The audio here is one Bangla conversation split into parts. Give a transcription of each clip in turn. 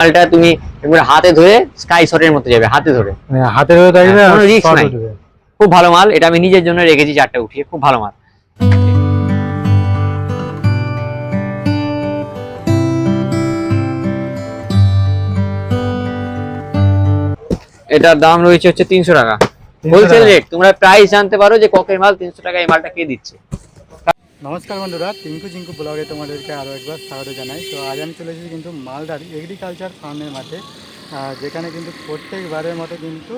মালটা তুমি একবার হাতে ধরে স্কাই শটের মতো যাবে হাতে ধরে। মানে হাতে ধরে থাকবে হ্যাঁ, কোনো shot নাই। খুব ভালো মাল এটা আমি নিজের জন্য রেখেছি চারটা উঠিয়ে খুব ভালো মাল। এটার দাম রয়েছে হচ্ছে তিনশো টাকা। 300 হোলসেল রেট তোমরা প্রাইস জানতে পারো যে ককের মাল তিনশো টাকা এই মালটা কে দিচ্ছে। নমস্কার বন্ধুরা, টিঙ্কু জিঙ্কু ব্লগে তোমাদেরকে আরও একবার স্বাগত জানাই। তো আজ আমি চলে এসেছি কিন্তু মালদার এগ্রিকালচার ফার্মের মাঠে যেখানে কিন্তু প্রত্যেকবারের মতো কিন্তু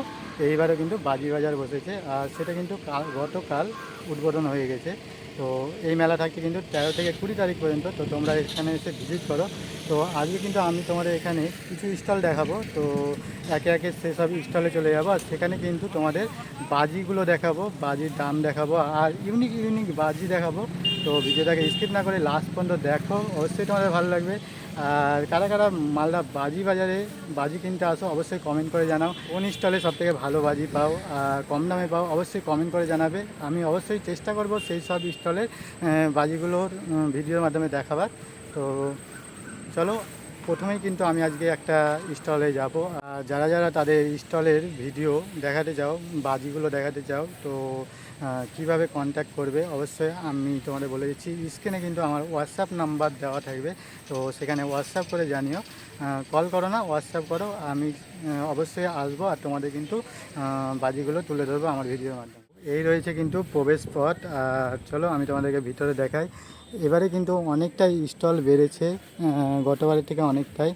এইবারও কিন্তু বাজি বাজার বসেছে। আর সেটা কিন্তু কাল গতকাল উদ্বোধন হয়ে গেছে। তো এই মেলা থাকছে কিন্তু তেরো থেকে কুড়ি তারিখ পর্যন্ত। তো তোমরা এখানে এসে ভিজিট করো। তো আজকে কিন্তু আমি তোমাদের এখানে কিছু স্টল দেখাবো। তো একে একে সেসব স্টলে চলে যাব আর সেখানে কিন্তু তোমাদের বাজিগুলো দেখাবো, বাজির দাম দেখাবো আর ইউনিক ইউনিক বাজি দেখাবো। তো ভিডিওটাকে স্কিপ না করে লাস্ট পর্যন্ত দেখো, অবশ্যই তোমাদের ভালো লাগবে। আর কারা কারা মালদা বাজি বাজারে বাজি কিনতে আসো, অবশ্যই কমেন্ট করে জানাও। কোন স্টলে সব থেকে ভালো বাজি পাও আর কম দামে পাও, অবশ্যই কমেন্ট করে জানাবে। আমি অবশ্যই চেষ্টা করব সেই সব স্টলের বাজিগুলোর ভিডিওর মাধ্যমে দেখাবার। তো চলো, প্রথমেই কিন্তু আমি আজকে একটা স্টলে যাব। যারা যারা তাদের স্টলের ভিডিও দেখাতে চাও, বাজিগুলো দেখাতে চাও, তো কীভাবে কন্ট্যাক্ট করবে, অবশ্যই আমি তোমাদের বলে দিচ্ছি। স্ক্রিনে কিন্তু আমার হোয়াটসঅ্যাপ নাম্বার দেওয়া থাকবে, তো সেখানে হোয়াটসঅ্যাপ করে জানিও। কল করো না হোয়াটসঅ্যাপ করো। আমি অবশ্যই আসব আর তোমাদের কিন্তু বাজিগুলো তুলে ধরবো আমার ভিডিওর মাধ্যমে। এই রয়েছে কিন্তু প্রবেশ পথ। আর চলো আমি তোমাদেরকে ভিতরে দেখাই। এবারে কিন্তু অনেকটাই স্টল বেড়েছে গতবারের থেকে অনেকটাই।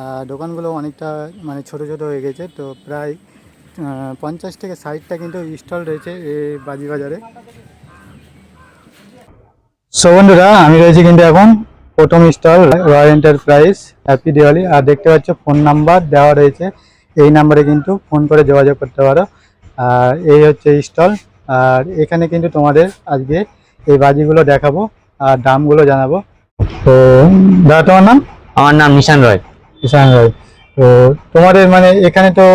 আর দোকানগুলো অনেকটা মানে ছোট ছোট হয়ে গেছে। তো প্রায় পঞ্চাশ থেকে ষাটটা কিন্তু স্টল রয়েছে এই বাজি বাজারে সো বন্ধুরা, আমি রয়েছি কিন্তু এখন প্রথম stall royal enterprise happy Diwali আর দেখতে পাচ্ছ, ফোন নাম্বার দেওয়া রয়েছে। এই নাম্বারে কিন্তু ফোন করে যোগাযোগ করতে পারো। আর এই হচ্ছে স্টল। আর এখানে কিন্তু তোমাদের আজকে এই বাজিগুলো দেখাবো আর দামগুলো জানাব। তো দাদা তোমার নাম? আমার নাম নিশান রয়। কিষান রয়। তো তোমাদের মানে এখানে তো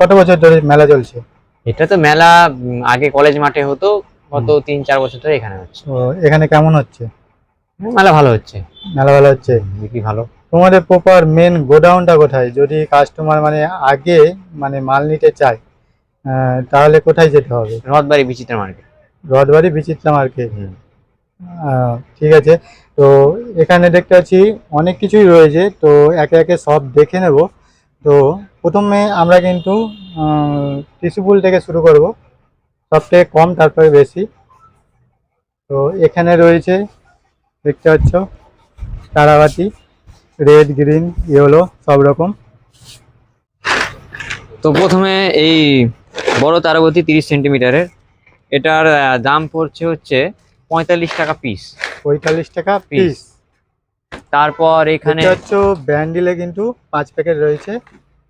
কত বছর ধরে মেলা চলছে? এটা তো মেলা আগে কলেজ মাঠে হতো গত তিন চার বছর ধরে এখানে হচ্ছে। তো এখানে কেমন হচ্ছে? মেলা ভালো হচ্ছে। মেলা ভালো হচ্ছে? বিক্রি ভালো। তোমাদের প্রপার মেন গোডাউনটা কোথায়? যদি কাস্টমার মানে আগে মানে মাল নিতে চায় তাহলে কোথায় যেতে হবে? রথবাড়ি বিচিত্রা মার্কেট। রথবাড়ি বিচিত্রা মার্কেট। ঠিক আছে। তো এখানে দেখতে পাচ্ছি অনেক কিছুই রয়েছে। তো একে একে সব দেখে নেব। তো প্রথমে আমরা কিন্তু টিসুপুল থেকে শুরু করব। সব থেকে কম তারপরে বেশি। তো এখানে রয়েছে দেখতে পাচ্ছ তারাবাতি রেড গ্রিন ইয়েলো সব রকম। তো প্রথমে এই বড় তারাবতী তিরিশ সেন্টিমিটারের। এটার দাম পড়ছে হচ্ছে পঁয়তাল্লিশ টাকা পিস পঁয়তাল্লিশ টাকা। পিস তারপর এখানে পাচ্ছ ব্যান্ডিলে কিন্তু পাঁচ প্যাকেট রয়েছে।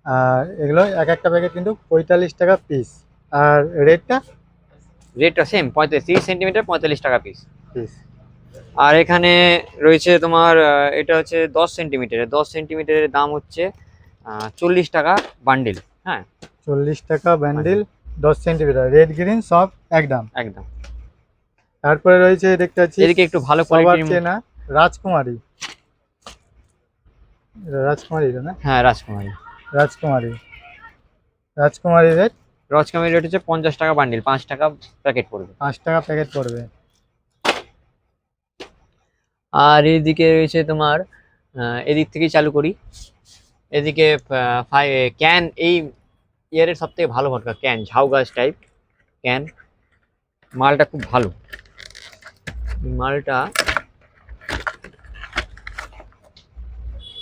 আর এগুলো এক একটা প্যাকেট কিন্তু পঁয়তাল্লিশ টাকা পিস আর রেটটা? রেটটা সেম পঁয়তাল্লিশ তিরিশ সেন্টিমিটার পঁয়তাল্লিশ টাকা পিস পিস আর এখানে রয়েছে তোমার এটা হচ্ছে দশ সেন্টিমিটারের। দশ সেন্টিমিটারের দাম হচ্ছে চল্লিশ টাকা বান্ডিল হ্যাঁ। চল্লিশ টাকা ব্যান্ডিল দশ সেন্টিমিটার রেড গ্রিন সব একদম। একদম। তারপরে রয়েছে দেখতে পাচ্ছি এদিকে একটু ভালো সবার কোয়ালিটির চেনা রাজকুমারী। রাজকুমারী না? হ্যাঁ রাজকুমারী। রাজকুমারী। রাজকুমারী রেট রাজকুমারী রেট হচ্ছে পঞ্চাশ টাকা বান্ডিল পাঁচ টাকা প্যাকেট পড়বে। পাঁচ টাকা প্যাকেট পড়বে। আর এদিকে রয়েছে তোমার এদিক থেকেই চালু করি। এদিকে ক্যান এই ইয়ারের সব থেকে ভালো ভটকা ক্যান ঝাউ গাছ টাইপ ক্যান। মালটা খুব ভালো। মালটা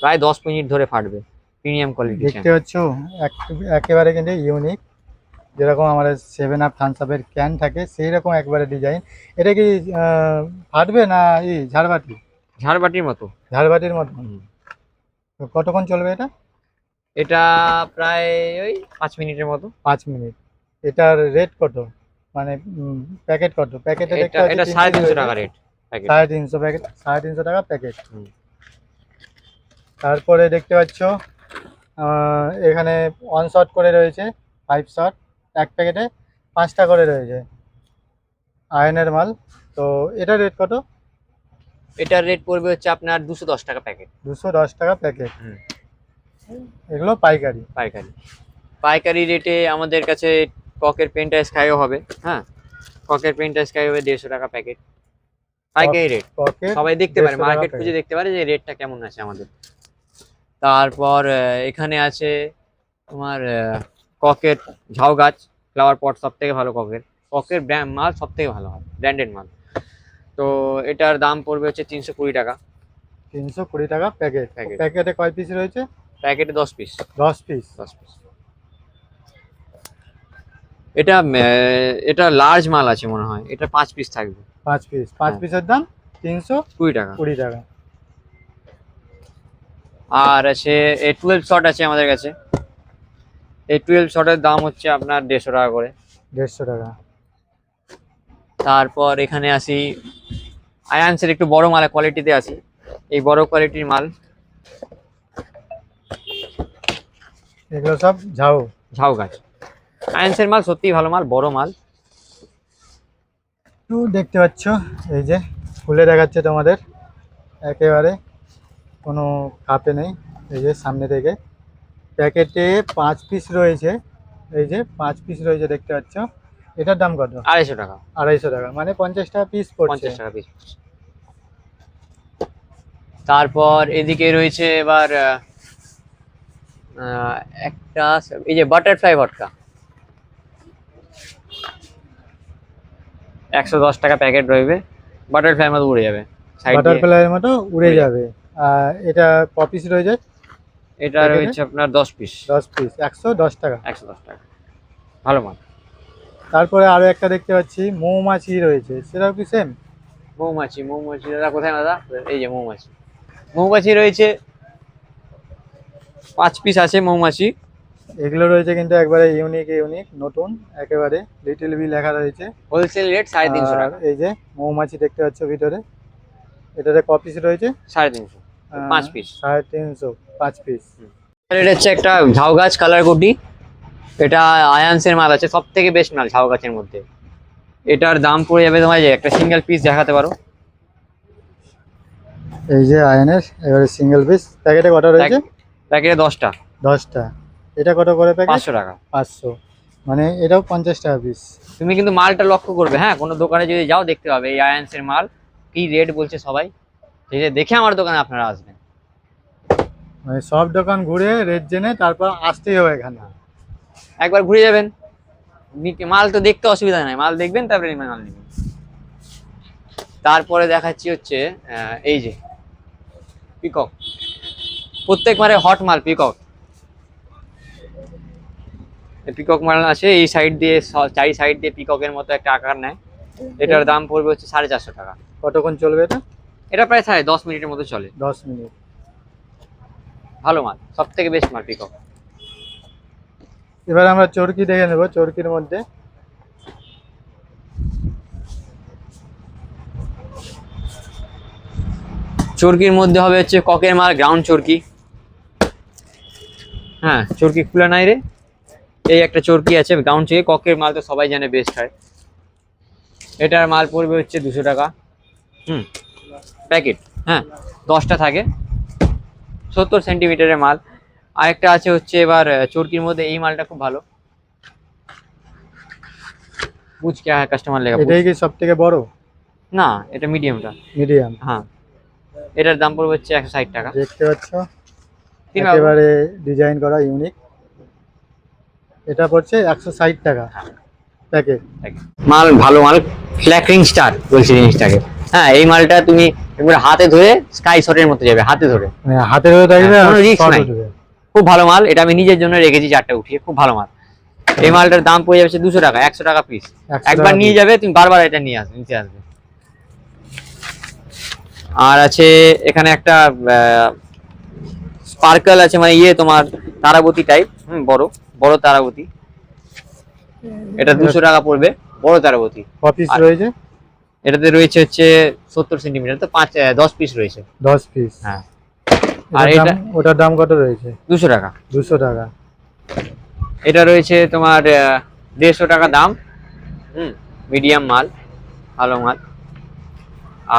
প্রায় দশ মিনিট ধরে ফাটবে প্রিমিয়াম কোয়ালিটি দেখতে পাচ্ছ একেবারে কিন্তু ইউনিক যেরকম আমাদের সেভেন আপ থামস আপের ক্যান থাকে সেই রকম একবারে ডিজাইন এটা কি ফাটবে না ই ঝাড়বাতি? ঝাড়বাটির মতো। ঝাড়বাটির মতো। কতক্ষণ চলবে এটা? এটা প্রায় ওই পাঁচ মিনিটের মতো। পাঁচ মিনিট। এটার রেট কত? মানে প্যাকেট কত? প্যাকেটে দেখতে এটা সাড়ে তিনশো টাকা রেট সাড়ে তিনশো প্যাকেট সাড়ে তিনশো টাকা প্যাকেট তারপরে দেখতে পাচ্ছ এখানে ওয়ান শট করে রয়েছে ফাইভ শট এক প্যাকেটে পাঁচটা করে রয়েছে। আয়নের মাল। তো এটার রেট কত? এটার রেট পড়বে হচ্ছে আপনার দুশো দশ টাকা প্যাকেট দুশো দশ টাকা প্যাকেট এগুলো পাইকারি। পাইকারি। পাইকারি রেটে আমাদের কাছে ককের পেনটা স্কাইও হবে হ্যাঁ? ককের পেনটা স্কাই হবে দেড়শো টাকা প্যাকেট পাইকারি রেট সবাই দেখতে পারে মার্কেট খুঁজে দেখতে পারে যে রেটটা কেমন আছে আমাদের। তারপর এখানে আছে তোমার ককের ঝাউ গাছ ফ্লাওয়ার পট সব থেকে ভালো ককের ককের ব্র্যান্ড মাল সব থেকে ভালো হয় ব্র্যান্ডেড মাল। তো এটার দাম পড়বে হচ্ছে তিনশো কুড়ি টাকা। তিনশো কুড়ি টাকা প্যাকেট। প্যাকেটে কয় পিস রয়েছে? প্যাকেটে দশ পিস দশ পিস দশ পিস এটা এটা লার্জ মাল আছে মনে হয়। এটা পাঁচ পিস থাকবে। পাঁচ পিস পাঁচ হ্যাঁ। পিসের দাম তিনশো কুড়ি টাকা। কুড়ি টাকা। আর আছে এই টুয়েলভ শট আছে আমাদের কাছে। এই টুয়েলভ শটের দাম হচ্ছে আপনার দেড়শো টাকা করে। দেড়শো টাকা। তারপর এখানে আসি। আয়ান্সের একটু বড় মাল কোয়ালিটিতে আসি। এই বড় কোয়ালিটির মাল। এগুলো সব ঝাউ। ঝাউ গাছ। আয়ান্সের মাল সত্যিই ভালো মাল বড় মাল। একটু দেখতে পাচ্ছ এই যে খুলে দেখাচ্ছে তোমাদের। একেবারে কোনো কাপে নেই এই যে সামনে থেকে। প্যাকেটে পাঁচ পিস রয়েছে এই যে পাঁচ পিস রয়েছে দেখতে পাচ্ছ। এটার দাম কত? আড়াইশো টাকা। আড়াইশো টাকা মানে পঞ্চাশ টাকা পিস পঞ্চাশ টাকা পিস তারপর এদিকে রয়েছে এবার একটা এই যে বাটারফ্লাই ভটকা একশো দশ টাকা প্যাকেট রইবে। বাটারফ্লাই মতো উড়ে যাবে। সাইড বাটারফ্লাইয়ের মতো উড়ে যাবে। আর এটা ক পিস রয়েছে এটা রয়েছে আপনার দশ পিস দশ পিস একশো দশ টাকা। একশো দশ টাকা। ভালো মাল। তারপরে আরও একটা দেখতে পাচ্ছি মৌমাছি রয়েছে। সেটাও কি সেম মৌমাছি মৌমাছি। দাদা কোথায় দাদা? এই যে মৌমাছি। মৌমাছি রয়েছে পাঁচ পিস আছে মৌমাছি। এগুলো রয়েছে কিন্তু একবারে ইউনিক ইউনিক নতুন একেবারে লিটল বি লেখা রয়েছে। হোলসেল রেট সাড়ে তিনশো টাকা। এই যে মৌমাছি দেখতে পাচ্ছ ভিতরে এটাতে ক পিস রয়েছে? সাড়ে তিনশো। পাঁচ পিস সাড়ে তিনশো পাঁচ পিস এটা হচ্ছে একটা ঝাউ গাছ কালার কোটি। এটা আয়ান্সের মাল আছে সব থেকে বেস্ট মাল ঝাউ গাছের মধ্যে। এটার দাম পড়ে যাবে তোমার একটা সিঙ্গেল পিস দেখাতে পারো। এই যে আয়নের এবারে সিঙ্গেল পিস প্যাকেটে কটা রয়েছে? প্যাকেটে দশটা। দশটা। এটা কত করে প্যাকেট? পাঁচশো টাকা। পাঁচশো। মানে এটাও পঞ্চাশ টাকা পিস তুমি কিন্তু মালটা লক্ষ্য করবে হ্যাঁ? কোনো দোকানে যদি যাও দেখতে পাবে এই আয়ান্সের মাল। কি রেট বলছে সবাই? ঠিক আছে দেখে আমার দোকানে আপনারা আসবেন। মানে সব দোকান ঘুরে রেট জেনে তারপর আসতেই হবে এখানে। একবার ঘুরে যাবেন। মাল তো দেখতে অসুবিধা নাই। মাল দেখবেন তারপরে মাল নেবেন। তারপরে দেখাচ্ছি হচ্ছে এই যে পিকক প্রত্যেক মারে হট মাল পিকক পিকক মাল আছে এই সাইড দিয়ে চারি সাইড দিয়ে পিককের মতো একটা আকার নেয়। এটার দাম পড়বে হচ্ছে সাড়ে চারশো টাকা। কতক্ষণ চলবে এটা? এটা প্রায় সাড়ে দশ মিনিটের মতো চলে। দশ মিনিট। ভালো মাল সব থেকে বেস্ট মাল পিকক এবার আমরা চরকি দেখে নেব চরকির মধ্যে। চরকির মধ্যে হবে হচ্ছে ককের মাল গ্রাউন্ড চরকি। হ্যাঁ চরকি খুলে নাই রে। এই একটা চরকি আছে গ্রাউন্ড চরকি ককের মাল তো সবাই জানে বেস্ট হয়। এটার মাল পড়বে হচ্ছে দুশো টাকা। হুম প্যাকেট হ্যাঁ দশটা থাকে। সত্তর সেন্টিমিটারের মাল। আরেকটা আছে হচ্ছে এবার চরকির মধ্যে এই মালটা খুব ভালো। বুঝ কে কাস্টমার লেগা এটাই কি সব থেকে বড়? না এটা মিডিয়ামটা মিডিয়াম হ্যাঁ এটার দাম পড়বে হচ্ছে একশো ষাট টাকা। দেখতে পাচ্ছ। একেবারে ডিজাইন করা ইউনিক এটা পড়ছে একশো ষাট টাকা। প্যাকেট মাল ভালো মাল। ফ্ল্যাকরিং স্টার বলছি জিনিসটাকে হ্যাঁ এই মালটা তুমি একবার হাতে ধরে স্কাই শটের মতো যাবে হাতে ধরে। মানে হাতে ধরে থাকবে হ্যাঁ, নাই। খুব ভালো মাল এটা আমি নিজের জন্য রেখেছি চারটা উঠিয়ে খুব ভালো মাল। এই মালটার দাম পড়ে যাচ্ছে দুশো টাকা একশো টাকা পিস একবার নিয়ে যাবে তুমি বারবার এটা নিয়ে আসবে নিতে আসবে। আর আছে এখানে একটা স্পার্কেল আছে মানে ইয়ে তোমার তারাবতী টাইপ হুম বড় বড় তারাবতী এটা দুশো টাকা পড়বে বড় তারাবতী পিস রয়েছে? এটাতে রয়েছে হচ্ছে সত্তর সেন্টিমিটার তো পাঁচ দশ পিস রয়েছে। দশ পিস হ্যাঁ। আর এটা- ওটার দাম কত রয়েছে? দুশো টাকা। দুশো টাকা। এটা রয়েছে তোমার দেড়শো টাকা দাম হুম মিডিয়াম মাল ভালো মাল।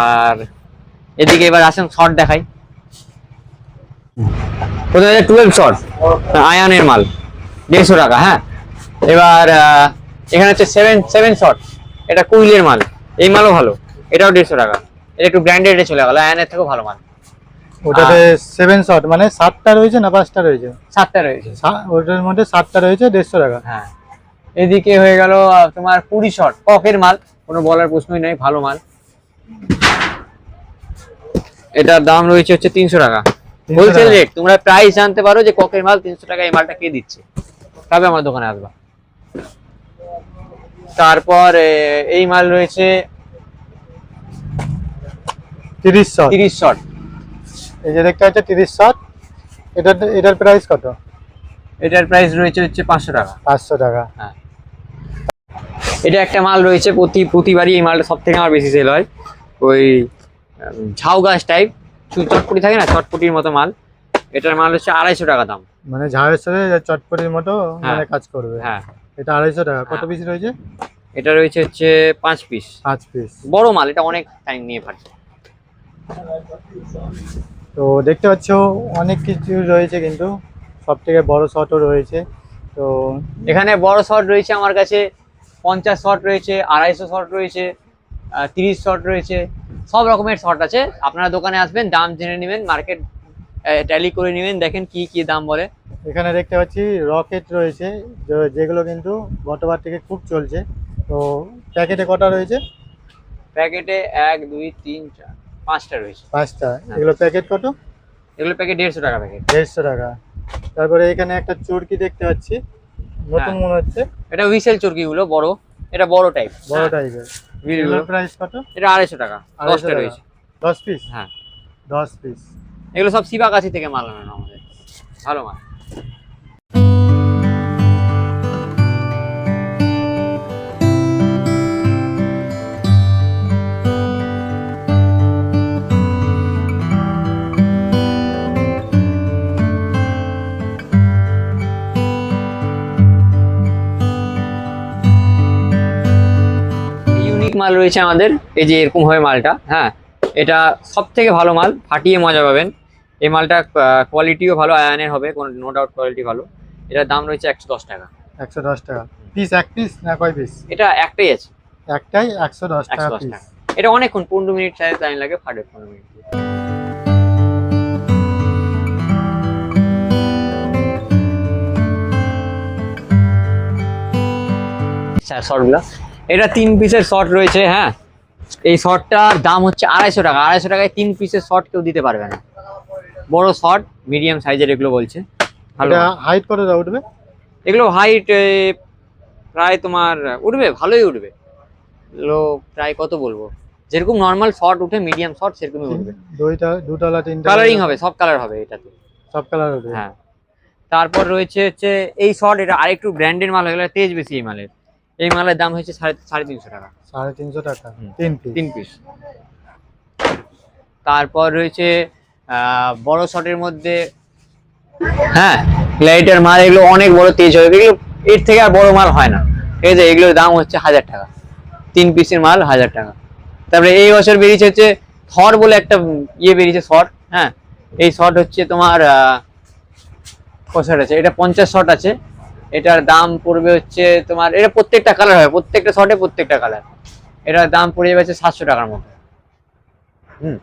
আর এদিকে এবার আসেন শর্ট দেখাই। আছে টুয়েলভ শট আয়নের মাল। দেড়শো টাকা হ্যাঁ? এবার এখানে হচ্ছে সেভেন সেভেন শট এটা কুইলের মাল। এই মালও ভালো। এটাও দেড়শো টাকা। এটা একটু ব্র্যান্ডেডে চলে গেল। আয়নের থেকেও ভালো মাল। ওটাতে সেভেন শট মানে সাতটা রয়েছে না পাঁচটা রয়েছে? সাতটা রয়েছে। ওটার মধ্যে সাতটা রয়েছে দেড়শো টাকা। হ্যাঁ। এদিকে হয়ে গেল তোমার কুড়ি শট ককের মাল। কোনো বলার প্রশ্নই নাই ভালো মাল। এটার দাম রয়েছে হচ্ছে তিনশো টাকা। 300 হোলসেল রেট তোমরা প্রাইস জানতে পারো যে ককের মাল তিনশো টাকা এই মালটা কে দিচ্ছে। তবে আমার দোকানে আসবা। তারপর এই মাল রয়েছে তিরিশ শট। তিরিশ শট। এই যে দেখতে পাচ্ছ তিরিশ শট। এটার এটার প্রাইস কত? এটার প্রাইস রয়েছে হচ্ছে পাঁচশো টাকা। পাঁচশো টাকা। হ্যাঁ। এটা একটা মাল রয়েছে প্রতি প্রতিবারই এই মালটা সব থেকে আমার বেশি সেল হয়। ওই ঝাউ গাছ টাইপ চটপটি থাকে না চটপটির মতো মাল। এটার মাল হচ্ছে আড়াইশো টাকা দাম। মানে ঝাড়ের সাথে চটপটির মতো হ্যাঁ। মানে কাজ করবে। হ্যাঁ। এটা আড়াইশো টাকা। কত হ্যাঁ। পিস রয়েছে? এটা রয়েছে হচ্ছে পাঁচ পিস পাঁচ পিস বড় মাল এটা অনেক টাইম নিয়ে ফাটছে তো দেখতে পাচ্ছ অনেক কিছু রয়েছে কিন্তু। সব থেকে বড় শটও রয়েছে। তো এখানে বড় শট রয়েছে আমার কাছে পঞ্চাশ শট রয়েছে আড়াইশো শট রয়েছে তিরিশ শট রয়েছে। সব রকমের শর্ট আছে। আপনারা দোকানে আসবেন দাম জেনে নেবেন মার্কেট ট্যালি করে নেবেন দেখেন কি কি দাম বলে। এখানে দেখতে পাচ্ছি রকেট রয়েছে যেগুলো কিন্তু গতবার থেকে খুব চলছে। তো প্যাকেটে কটা রয়েছে? প্যাকেটে এক দুই তিন চার পাঁচটা রয়েছে। পাঁচটা। এগুলো প্যাকেট কত? এগুলো প্যাকেট দেড়শো টাকা প্যাকেট। দেড়শো টাকা। তারপরে এখানে একটা চুরকি দেখতে পাচ্ছি নতুন হ্যাঁ। মনে হচ্ছে। এটা হুইসেল চুরকিগুলো বড়। এটা বড় টাইপ বড় টাইপের এগুলোর প্রাইস কত? এটা আড়াইশো টাকা। আড়াইশো দশটা টাকা। রয়েছে। দশ পিস হ্যাঁ। দশ পিস এগুলো সব শিবাকাছি থেকে মাল আনানো আমাদের। ভালো মাল। মাল রয়েছে আমাদের। এই যে এরকম হয় মালটা হ্যাঁ। এটা সব থেকে ভালো মাল ফাটিয়ে মজা পাবেন। এই মালটা কোয়ালিটিও ভালো আয়নের হবে কোনো নো ডাউট কোয়ালিটি ভালো। এটার দাম রয়েছে একশো দশ টাকা। একশো দশ টাকা। পিস এক পিস না কয় পিস এটা একটাই আছে। একটাই একশো দশ টাকা দশ পিস টাকা। এটা অনেকক্ষণ পনেরো মিনিট চাই টাইম লাগে ফাটে পনেরো মিনিট। শর্টগুলো এটা তিন পিসের শর্ট রয়েছে হ্যাঁ? এই শর্টটার দাম হচ্ছে আড়াইশো টাকা। আড়াইশো টাকায় তিন পিসের শর্ট কেউ দিতে পারবে না। বড় শর্ট মিডিয়াম সাইজের এগুলো বলছে। হাইট কতটা উঠবে? এগুলো হাইট প্রায় তোমার উঠবে ভালোই উঠবে। এগুলো প্রায় কত বলব? যেরকম নর্মাল শর্ট উঠে মিডিয়াম শর্ট সেরকমই উঠবে। দুইটা দুতলা তিনটা কালারিং হবে সব কালার হবে এটাতে। সব কালার হবে। হ্যাঁ। তারপর রয়েছে হচ্ছে এই শর্ট এটা আরেকটু ব্র্যান্ডের মাল হয়ে গেলে তেজ বেশি এই মালের। এই মালের দাম হচ্ছে সাড়ে সাড়ে তিনশো টাকা। সাড়ে তিনশো টাকা তিন পিস তিন পিস তারপর রয়েছে বড় শটের মধ্যে হ্যাঁ লাইটার মাল এগুলো অনেক বড় তেজ হবে। এগুলো এর থেকে আর বড় মাল হয় না। ঠিক আছে এগুলোর দাম হচ্ছে হাজার টাকা। তিন পিসের মাল হাজার টাকা। তারপরে এই বছর বেরিয়েছে হচ্ছে থর বলে একটা ইয়ে বেরিয়েছে শট হ্যাঁ। এই শট হচ্ছে তোমার শট আছে? এটা পঞ্চাশ শট আছে। এটার দাম পড়বে হচ্ছে তোমার এটা প্রত্যেকটা কালার হবে প্রত্যেকটা শর্টে প্রত্যেকটা কালার এটার দাম পড়ে যাবে হচ্ছে সাতশো টাকার মতো। হুম।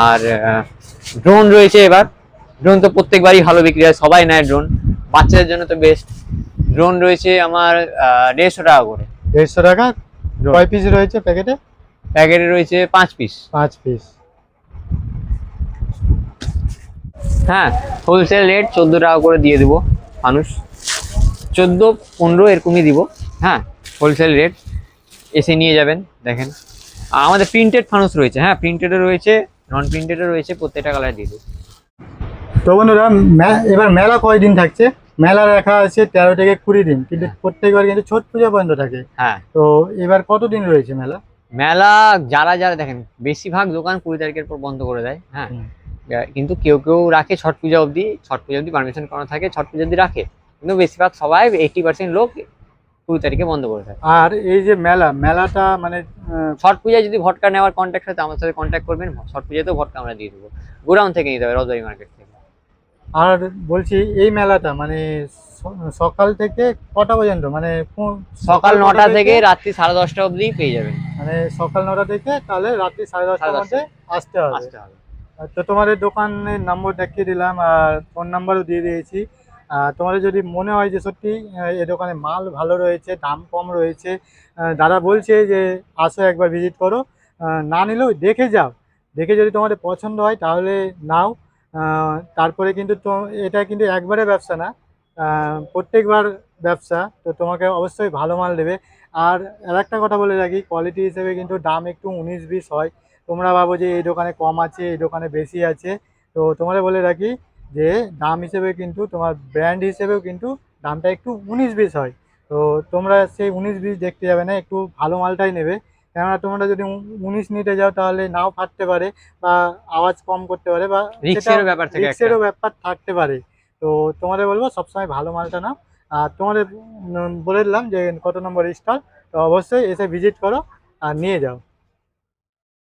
আর ড্রোন রয়েছে এবার। ড্রোন তো প্রত্যেকবারই ভালো বিক্রি হয় সবাই নেয় ড্রোন বাচ্চাদের জন্য তো বেস্ট ড্রোন রয়েছে আমার দেড়শো টাকা করে। দেড়শো টাকা? কয় পিস রয়েছে প্যাকেটে প্যাকেটে রয়েছে পাঁচ পিস পাঁচ পিস হ্যাঁ হোলসেল রেট চোদ্দ টাকা করে দিয়ে দেবো মানুষ। চোদ্দ পনেরো এরকমই দিব। হ্যাঁ হোলসেল রেট এসে নিয়ে যাবেন দেখেন। আমাদের প্রিন্টেড ফানুস রয়েছে। হ্যাঁ প্রিন্টেডও রয়েছে নন প্রিন্টেডও রয়েছে প্রত্যেকটা কালার দিয়ে দেবো তো বন্ধুরা এবার মেলা কয়দিন থাকছে? মেলা রাখা আছে তেরো থেকে কুড়ি দিন কিন্তু প্রত্যেকবার কিন্তু ছট পূজা বন্ধ থাকে। হ্যাঁ। তো এবার কতদিন রয়েছে মেলা? মেলা যারা যারা দেখেন বেশিরভাগ দোকান কুড়ি তারিখের পর বন্ধ করে দেয়। হ্যাঁ। কিন্তু কেউ কেউ রাখে ছট পূজা অবধি। ছট পূজা অবধি পারমিশন করা থাকে ছট পূজা অবধি রাখে। কিন্তু বেশিরভাগ সবাই এইটি পার্সেন্ট লোক কুড়ি তারিখে বন্ধ করে থাকে আর এই যে মেলা মেলাটা মানে ছট পূজায় যদি ভটকা নেওয়ার কন্ট্যাক্ট হয় আমার সাথে কন্ট্যাক্ট করবেন। ছট পূজাতেও ভটকা আমরা দিয়ে দেবো। গোডাউন থেকে নিতে হবে রজবাড়ি মার্কেট থেকে। আর বলছি এই মেলাটা মানে সকাল থেকে কটা পর্যন্ত? মানে সকাল নটা থেকে রাত্রি সাড়ে দশটা অবধি পেয়ে যাবেন। মানে সকাল নটা থেকে তাহলে রাত্রি সাড়ে দশটার সাড়ে মধ্যে আসতে হবে। আসতে হবে। তো তোমাদের দোকানের নম্বর দেখিয়ে দিলাম আর ফোন নাম্বারও দিয়ে দিয়েছি। তোমাদের যদি মনে হয় যে সত্যি এ দোকানে মাল ভালো রয়েছে, দাম কম রয়েছে দাদা বলছে যে আসো একবার ভিজিট করো। না নিলেও দেখে যাও। দেখে যদি তোমাদের পছন্দ হয় তাহলে নাও। তারপরে কিন্তু তো, এটা কিন্তু একবারে ব্যবসা না। প্রত্যেকবার ব্যবসা, তো তোমাকে অবশ্যই ভালো মাল দেবে। আর আর একটা কথা বলে রাখি কোয়ালিটি হিসেবে কিন্তু দাম একটু উনিশ বিশ হয়। তোমরা ভাবো যে এই দোকানে কম আছে, এই দোকানে বেশি আছে। তো তোমরা বলে রাখি যে দাম হিসেবে কিন্তু তোমার ব্র্যান্ড হিসেবেও কিন্তু দামটা একটু উনিশ বিশ হয়। তো তোমরা সেই উনিশ বিশ দেখতে যাবে না একটু ভালো মালটাই নেবে। কেননা তোমরা যদি উনিশ নিতে যাও তাহলে নাও ফাটতে পারে বা আওয়াজ কম করতে পারে বা রিক্সেরও ব্যাপার থাকে রিক্সেরও ব্যাপার থাকতে পারে। তো তোমাদের বলব সবসময় ভালো মালটা নাও। আর তোমাদের বলে দিলাম যে কত নম্বর স্টল তো অবশ্যই এসে ভিজিট করো আর নিয়ে যাও।